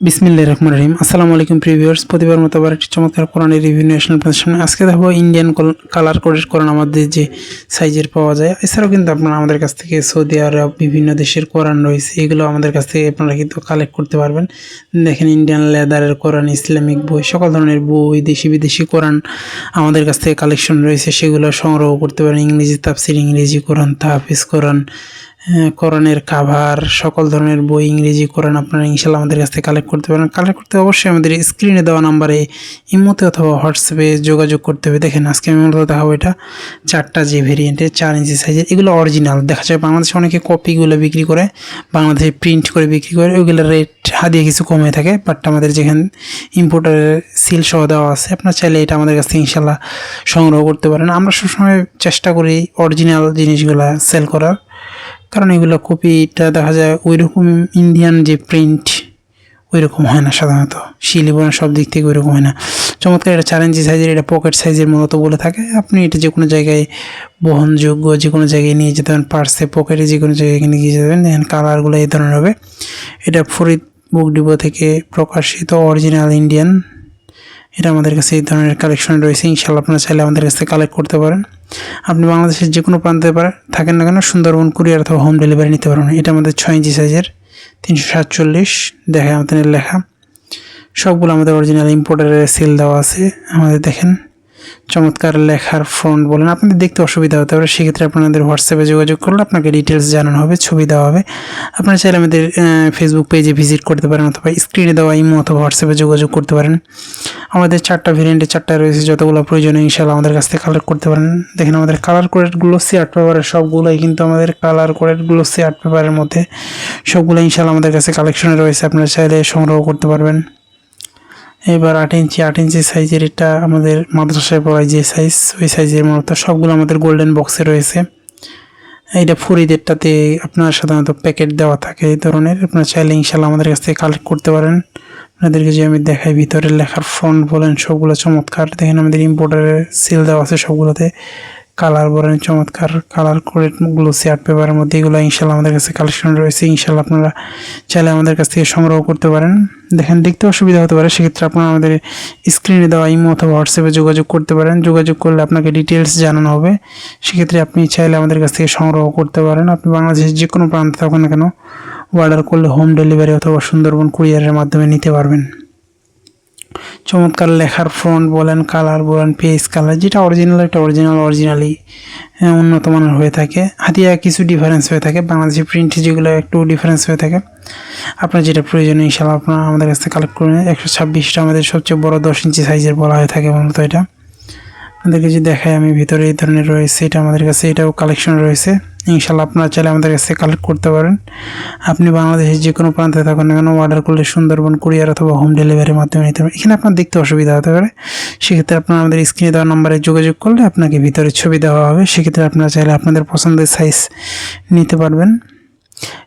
বিসমিল্লা রহমান রহিম। আসসালামু আলাইকুম প্রিভিউয়ার্স প্রতিবার মতো আবার একটি চমৎকার কোরআনের রিভিউ নিয়ে আসলাম সামনে। আজকে দেখব ইন্ডিয়ান কালার কোডের কোরআন আমাদের যে সাইজের পাওয়া যায়। এছাড়াও কিন্তু আপনারা আমাদের কাছ থেকে সৌদি আরব, বিভিন্ন দেশের কোরআন রয়েছে। এগুলো আমাদের কাছ থেকে আপনারা কিন্তু কালেক্ট করতে পারবেন। দেখেন ইন্ডিয়ান লেদারের কোরআন ইসলামিক বই, সকল ধরনের বই, দেশি বিদেশি কোরআন আমাদের কাছ থেকে কালেকশন রয়েছে। সেগুলো সংগ্রহ করতে পারেন। ইংরেজি তাফসির, ইংরেজি কোরআন, তাহাফিজ কোরআন কোরআনের কাভার সকল ধরনের বই, ইংরেজি কোরআন আপনারা ইনশাল্লাহ আমাদের কাছ থেকে কালেক্ট করতে পারেন কালেক্ট করতে অবশ্যই আমাদের স্ক্রিনে দেওয়া নাম্বারে ইমোতে অথবা হোয়াটসঅ্যাপে যোগাযোগ করতে হবে। দেখেন, আজকে আমি মূলত দেখাবো এটা চারটা যে ভেরিয়েন্টের চার ইঞ্চি সাইজের এগুলো অরিজিনাল দেখা যায় বাংলাদেশে অনেকে কপিগুলো বিক্রি করে, বাংলাদেশে প্রিন্ট করে বিক্রি করে, ওইগুলো রেট হাদিয়ে কিছু কমে থাকে। বাট আমাদের যেখানে ইম্পোর্টারের সিল সহ দেওয়া আছে, আপনার চাইলে এটা আমাদের কাছ থেকে ইনশাল্লাহ সংগ্রহ করতে পারেন। আমরা সবসময় চেষ্টা করি অরিজিনাল জিনিসগুলো সেল করার। কারণ এগুলো কপিটা দেখা যায় ওই রকম ইন্ডিয়ান যে প্রিন্ট ওই রকম হয় না সাধারণত। শিলিবন সব দিক থেকে ওই রকম হয় না। চমৎকার এটা চার সাইজের এটা পকেট সাইজের মূলত বলে থাকে। আপনি এটা যে কোনো জায়গায় বহনযোগ্য যে কোনো জায়গায় নিয়ে যেতে পারেন পার্সে পকেটে যে কোনো জায়গায় নিয়ে যেতে পারেন। দেখেন কালারগুলো এই ধরনের হবে। এটা ফরিদ বুক ডিপো থেকে প্রকাশিত অরিজিনাল ইন্ডিয়ান এটা আমাদের কাছে এই ধরনের কালেকশন রয়েছে। ইনশাল্লাহ আপনারা চাইলে আমাদের কাছ কালেক্ট করতে পারেন। আপনি বাংলাদেশের যে কোনো প্রান্তে পারে- থাকেন না কেন, সুন্দরবন কুরিয়ার অথবা হোম ডেলিভারি নিতে পারবেন এটা আমাদের ছয় ইঞ্চি সাইজের তিনশো সাতচল্লিশ দেখে আমাদের লেখা। সবগুলো আমাদের অরিজিনাল ইম্পোর্টারের সেল দেওয়া আছে। আমাদের দেখেন চমৎকার লেখার ফ্রন্ট বলেন। আপনাদের দেখতে অসুবিধা হতে পারে, সেক্ষেত্রে আপনাদের হোয়াটসঅ্যাপে যোগাযোগ করলে আপনাকে ডিটেলস জানানো হবে, ছবি দেওয়া হবে। আপনারা চাইলে আমাদের ফেসবুক পেজে ভিজিট করতে পারেন অথবা স্ক্রিনে দেওয়া ইমো অথবা হোয়াটসঅ্যাপে যোগাযোগ করতে পারেন। আমাদের চারটা ভেরিয়েন্টে চারটা রয়েছে, যতগুলো প্রয়োজন ইনশাল্লাহ আমাদের কাছ থেকে কালেক্ট করতে পারেন। দেখেন আমাদের কালার কোডেডগুলো আর্ট পেপারের সবগুলোই কিন্তু আমাদের কালার কোডেডগুলো আর্ট পেপারের মধ্যে সবগুলো ইনশাল্লাহ আমাদের কাছে কালেকশনে রয়েছে, আপনারা চাইলে সংগ্রহ করতে পারবেন। এবার আট ইঞ্চি আট ইঞ্চি সাইজের এটা আমাদের মাদ্রাসায় পাওয়া যে সাইজ ওই সাইজের মতো। সবগুলো আমাদের গোল্ডেন বক্সে রয়েছে। এইটা ফরিদেরটাতে আপনার সাধারণত প্যাকেট দেওয়া থাকে এই ধরনের। আপনার চাইলে ইনশাল্লাহ আমাদের কাছ থেকে কালেক্ট করতে পারেন। আপনাদেরকে যে আমি দেখাই ভিতরে লেখার ফন্ট বলেন, সবগুলো চমৎকার। দেখেন আমাদের ইম্পোর্টারের সিল দেওয়া আছে সবগুলোতে। কালার বলেন, চমৎকার কালার করে গ্লোসি আর্ট পেপারের মধ্যে এগুলো ইনশাল্লাহ আমাদের কাছে কালেকশন রয়েছে। ইনশাল্লাহ আপনারা চাইলে আমাদের কাছ থেকে সংগ্রহ করতে পারেন। দেখেন, দেখতে অসুবিধা হতে পারে, সেক্ষেত্রে আপনারা আমাদের স্ক্রিনে দেওয়া ইমো অথবা হোয়াটসঅ্যাপে যোগাযোগ করতে পারেন। যোগাযোগ করলে আপনাকে ডিটেলস জানানো হবে। সেক্ষেত্রে আপনি চাইলে আমাদের কাছ থেকে সংগ্রহ করতে পারেন। আপনি বাংলাদেশের যে কোনো প্রান্তে থাকুন না কেন অর্ডার করলে হোম ডেলিভারি অথবা সুন্দরবন কুরিয়ারের মাধ্যমে নিতে পারবেন। চমৎকার লেখার ফ্রন্ট বলেন কালার বলেন পেজ কালার যেটা অরিজিনাল একটা অরিজিনাল অরিজিনালি উন্নত মানের হয়ে থাকে। হাতিয়া কিছু ডিফারেন্স হয়ে থাকে, বাংলাদেশি প্রিন্ট যেগুলো একটু ডিফারেন্স হয়ে থাকে। আপনার যেটা প্রয়োজন ইনশাল্লাহ আপনার আমাদের কাছ থেকে কালেক্ট করে একশো ছাব্বিশটা আমাদের সবচেয়ে বড় দশ ইঞ্চি সাইজের বলা হয়ে থাকে মূলত এটা। আপনাদেরকে যে দেখাই, আমি ভিতরে এই ধরনের রয়েছে, এটা আমাদের কাছে, এটাও কালেকশন রয়েছে। ইনশাল্লাহ আপনারা চাইলে আমাদের কাছে কালেক্ট করতে পারেন। আপনি বাংলাদেশের যে কোনো প্রান্তে থাকুন না কেন অর্ডার করলে সুন্দরবন কুরিয়ার অথবা হোম ডেলিভারির মাধ্যমে নিতে পারেন। এখানে আপনার দেখতে অসুবিধা হতে পারে। সেক্ষেত্রে আপনার আমাদের স্ক্রিনে দেওয়া নাম্বারে যোগাযোগ করলে আপনাকে ভিতরে ছবি দেওয়া হবে। সেক্ষেত্রে আপনারা চাইলে আপনাদের পছন্দের সাইজ নিতে পারবেন।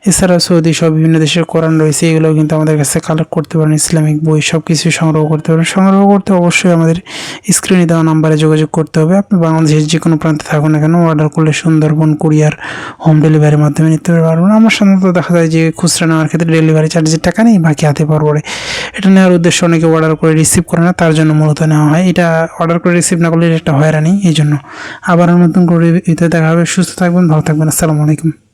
এছাড়াও সৌদি সব বিভিন্ন দেশের কোরআন রয়েছে, এগুলোও কিন্তু আমাদের কাছে কালেক্ট করতে পারেন, ইসলামিক বই সব কিছু সংগ্রহ করতে পারেন। সংগ্রহ করতে অবশ্যই আমাদের স্ক্রিনে দেওয়া নাম্বারে যোগাযোগ করতে হবে। আপনি বাংলাদেশের যে কোনো প্রান্তে থাকুন না কেন অর্ডার করলে সুন্দরবন কুরিয়ার হোম ডেলিভারির মাধ্যমে নিতে পারবেন। আমার সাধারণত দেখা যায় যে খুচরা নেওয়ার ক্ষেত্রে ডেলিভারি চার্জের টাকা নেই, বাকি হাতে পার পরে এটা নেওয়ার উদ্দেশ্য অনেকে অর্ডার করে রিসিভ করে না, তার জন্য মূলত নেওয়া হয়। এটা অর্ডার করে রিসিভ না করলে এটা একটা হয়রানি এই জন্য আবার নতুন করে দেখা হবে। সুস্থ থাকবেন, ভালো থাকবেন। আসসালামু আলাইকুম।